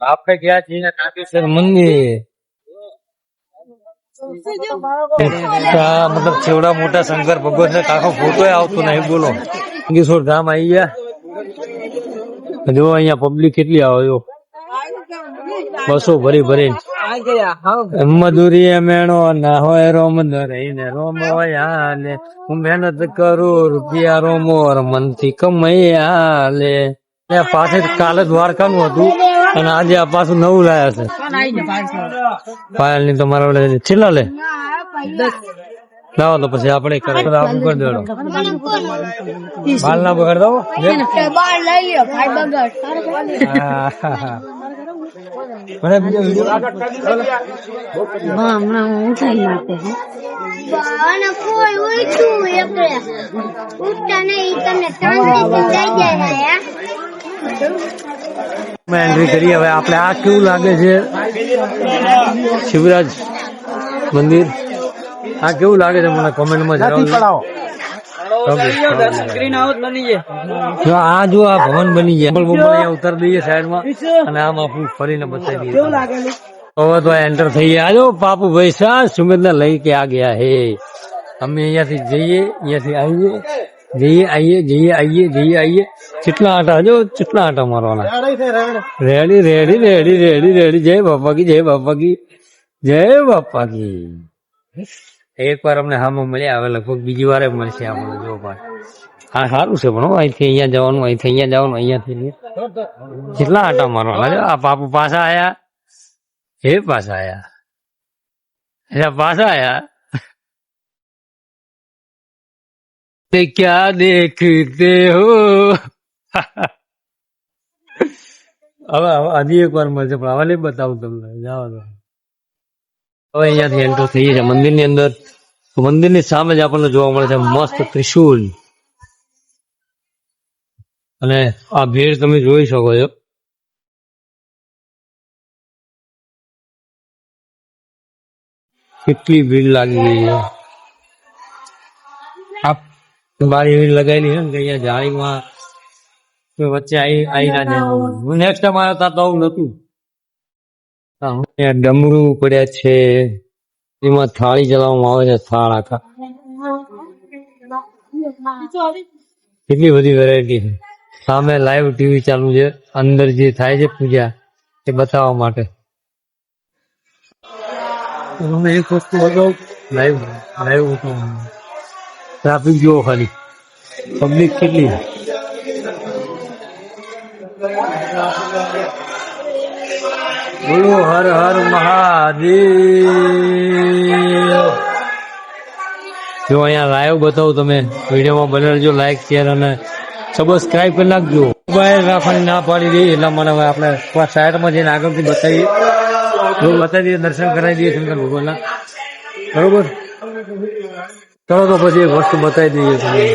આપણે ગયા છીએ નાગેશ્વર મંદિર. મતલબ છેવડા મોટા શંકર ભગવાન ને કાકો ફોટો આવતો નહીં, બોલો. નાગેશ્વર ધામ આવી ગયા. જો અહીંયા પબ્લિક કેટલી આવે જો બસો ભરી ભરી મધુરી મેણો ના હોય રોમ રહીને રોમ હોય હું મહેનત કરું, રૂપિયા રોમો મનથી કમૈયા લે ને પાછળ કાલે દ્વારકાનું હતું. અને આજે આ પાછું નવું લાયા છે. પાયલની તમારા વડે છેલ્લા લે. લાવો તો પછી આપણે કરે તો આવું કરી દેડો બાલ ના બગાડ દો બાર લઈ લ્યો ભાઈ બગડ. મને બીજો વીડિયો અને કોઈ ઉઠ્યું એકલે ઉઠતા નહીં તમને ત્રણ દિવસ થઈ જાય હે. એન્ટ્રી કરી. હવે આપણે આ કેવું લાગે છે? શિવરાજ મંદિર. આ કેવું લાગે છે મને કોમેન્ટમાં જણાવજો. જો આ જો આ ભવન બની ગયા. અહીંયા ઉતારી દઈએ સાઈડમાં અને આમ આપણું ફરીને બતાવી દઈએ હવે તો એન્ટર થઈ ગયા. જો પાપુ ભાઈ સા સુમિત ને લઈ કે આ ગયા હે. અમે અહીંયાથી જઈએ અહીંયાથી આવીએ. જઈએ આવીએ જઈએ આવીએ જઈએ આવીએ કેટલા આટા જો કેટલા આટા મારવાના. Ready ready. Ready ready ready જય બાપા કી જય બાપા કી જય બાપા કી એક વાર અમને હામો મળ્યા હવે લગભગ બીજી વાર મળશે આપણે જો ભાઈ. હા સારું છે પણ અહીંથી અહીંયા જવાનું અહીંથી અહીંયા જવાનું અહીંયાથી અહીંયા. કેટલા આટા મારવાના. જો આ બાપુ પાછા આયા. એ પાછા આયા. અચ્છા પાછા આયા. તે ક્યાં દેખતે હો હવે હજી એક વાર મળશે પણ હવે બતાવું તમને. જાઓ હવે અહીંયાથી એન્ટર થઈ છે. મંદિરની અંદર તો મંદિરની સામે જ આપણને જોવા મળે છે મસ્ત ત્રિશુલ અને આ ભીડ તમે જોઈ શકો છો. કેટલી ભીડ લાગી ગઈ છે. બારી એવી લગાવેલી છે ને કે અહીંયા જાળીમાં કોઈ વચ્ચે આવી આવી ના જાય હું નેક્સ્ટ ટાઈમ આવ્યો તા તો આવું નતું હા, અહીંયા ડમરું પડ્યા છે એમાં થાળી ચલાવવામાં આવે છે થાળ આખા કેટલી બધી વેરાયટી છે સામે લાઈવ ટીવી ચાલુ છે અંદર જે થાય છે પૂજા એ બતાવવા માટે તમે એક વસ્તુ બતાવો લાઈવ લાઈવ ટ્રાફિક જુઓ ખાલી. પબ્લિક કેટલી? બોલો હર હર મહાદેવ. જો અહીંયા લાઈવ બતાવું તમે, વિડીયોમાં બનાવજો લાઈક શેર અને સબસ્ક્રાઈબ કરી નાખજો. મોબાઈલ રાખવાની ના પાડી દે, એટલા મને હવે આપણે સાઈડમાં જઈને આગળથી બતાવીએ. બતાવી દઈએ, દર્શન કરાવી દઈએ શંકર ભગવાનના. બરોબર? ચલો તો પછી એક વસ્તુ બતાવી દઈએ તમને.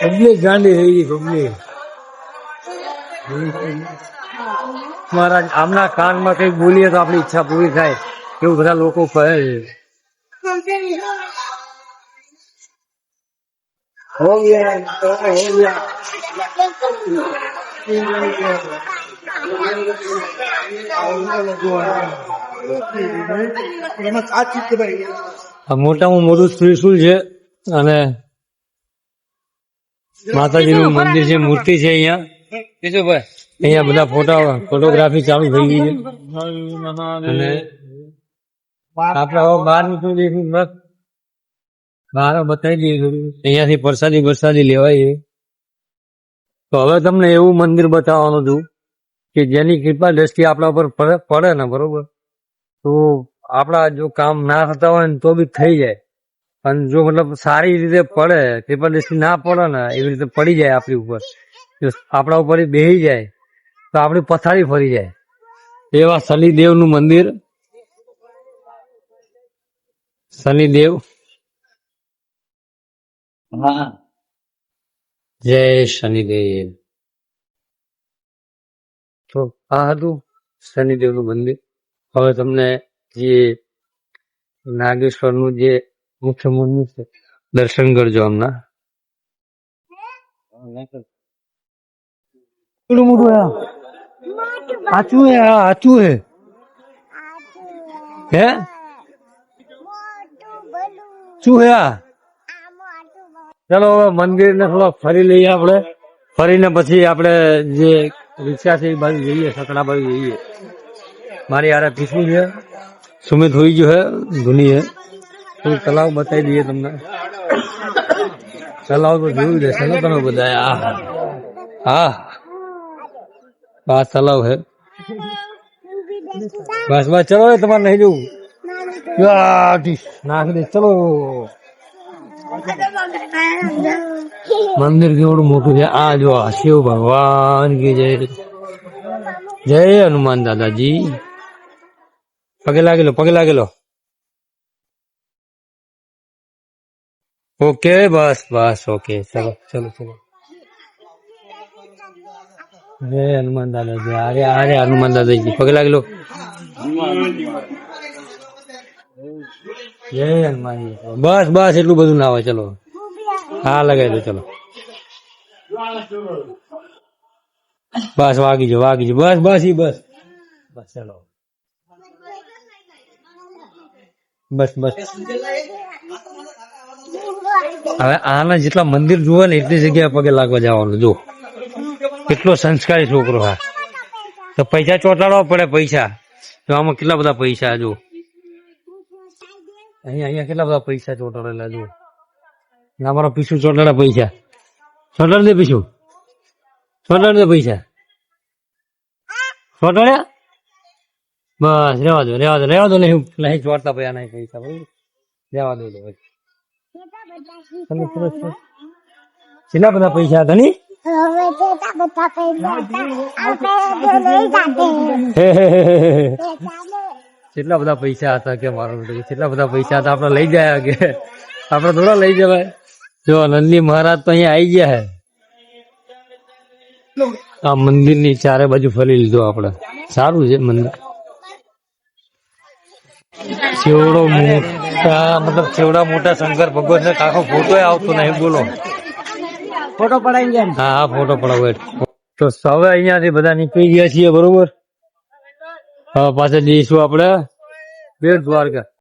પબ્લિક ગાંડી થઈ ગઈ પબ્લિક મારા આમના કાનમાં કઈ બોલીએ તો આપણી ઈચ્છા પૂરી થાય. એવું બધા લોકો કહે. છે મોટામાં મોટું ત્રિશુલ છે અને માતાજીનું મંદિર છે, મૂર્તિ છે અહીંયા. કેશુભાઈ અહીંયા બધા ફોટા, ફોટોગ્રાફી ચાલુ થઈ ગઈ છે. અને આપણે બહાર નીકળી જઈશું બસ. બહાર બતાવી દઈએ અહીંયાથી પ્રસાદી વરસાદી લેવાય તો હવે તમને એવું મંદિર બતાવવાનું હતું કે જેની કૃપા દ્રષ્ટિ આપણા ઉપર પડે ને, બરોબર? તો આપણા જો કામ ના થતા હોય ને તો બી થઈ જાય. અને જો મતલબ સારી રીતે પડે, કૃપા દ્રષ્ટિ ના પડે ને, એવી રીતે પડી જાય આપણી ઉપર. આપણા ઉપર બેહી જાય, તો આપણી પથારી ફરી જાય. એવા શનિદેવનું મંદિર. શનિદેવ. હા. જય શનિદેવ. તો આ હતું શનિદેવનું મંદિર. હવે તમને જે નાગેશ્વરનું જે મુખ્ય મંદિર છે દર્શન કરજો હમણાં. કેટલું મોટું હે? આચું હે આચું હે. હે. શું હે આ? ચલો હવે મંદિર ને થોડોક ફરી લઈએ આપણે. ફરીને પછી આપણે જે રિક્ષા છે એ બાજુ જઈએ સકડા બાજુ જઈએ. મારી આરે પીછું છે. સુમિત હોઈ ગયો હે ધૂની થોડું તલાવ બતાવી દઈએ તમને. તલાવ તો જોયું દેશે ને તમે બધા આ હા આ તલાવ હે. બસ બસ ચલો એ તમારે નહીં જવું. નાખ દે ચલો. મંદિર કેવડું મોટું છે. આ જો આ શિવ ભગવાન કી જય. જય હનુમાન દાદાજી. પગે લાગેલો પગે લાગેલો. ઓકે, બસ બસ, ઓકે. ચલો ચલો ચલો. જય હનુમાન દાદાજી. અરે અરે હનુમાન દાદાજી. પગે લાગેલો. બસ બસ, એટલું બધું ના હોય, ચલો. હા, લગાવી દો, ચલો. બસ, વાગી જો વાગી જો બસ બસ, ઈ બસ. બસ, ચલો. બસ બસ. હવે આના જેટલા મંદિર જુઓ ને, એટલી જગ્યાએ પગે લાગવા જવાનું જો કેટલો સંસ્કારી છોકરો હા. તો પૈસા ચોટાડવા પડે પૈસા. તો આમાં કેટલા બધા પૈસા જો અહીંયા અહીંયા કેટલા બધા પૈસા ચોંટાડેલા જો ને અમારો પીછું ચોટાડે પૈસા. ચોંટાડ દે પીછું ચોંટાડ દે પૈસા. ચોંટાડ્યા? બસ રેવા દો રેવા દો રેવા દો નહીં નહીં ચોટતા પૈસા નહીં પૈસા બરોબર રેવા દો ભાઈ તમે કેટલા બધા પૈસા હતા ની હવે કેટલા બધા પૈસા હતા? આપણે લઈ જાતે. હે હે હે હે હે. કેટલા બધા પૈસા હતા કે મારો બેટો કેટલા બધા પૈસા હતા? આપણે લઈ ગયા કે? આપણે થોડા લઈ જવાય. જો નંદી મહારાજ તો અહીંયા આવી ગયા હે. આ મંદિરની ચારે બાજુ ફરી લીધું આપણે. સારું છે મંદિર. ચેવડો મોટા મતલબ ચેવડા મોટા શંકર ભગવાન ને કાકો ફોટો આવતો નહીં બોલો. ફોટો પડાવી હા ફોટો પડાવો. તો સવે અહીંયાથી બધા નીકળી ગયા છીએ બરોબર? પાછા જઈશું આપણે. બેટ દ્વારકા.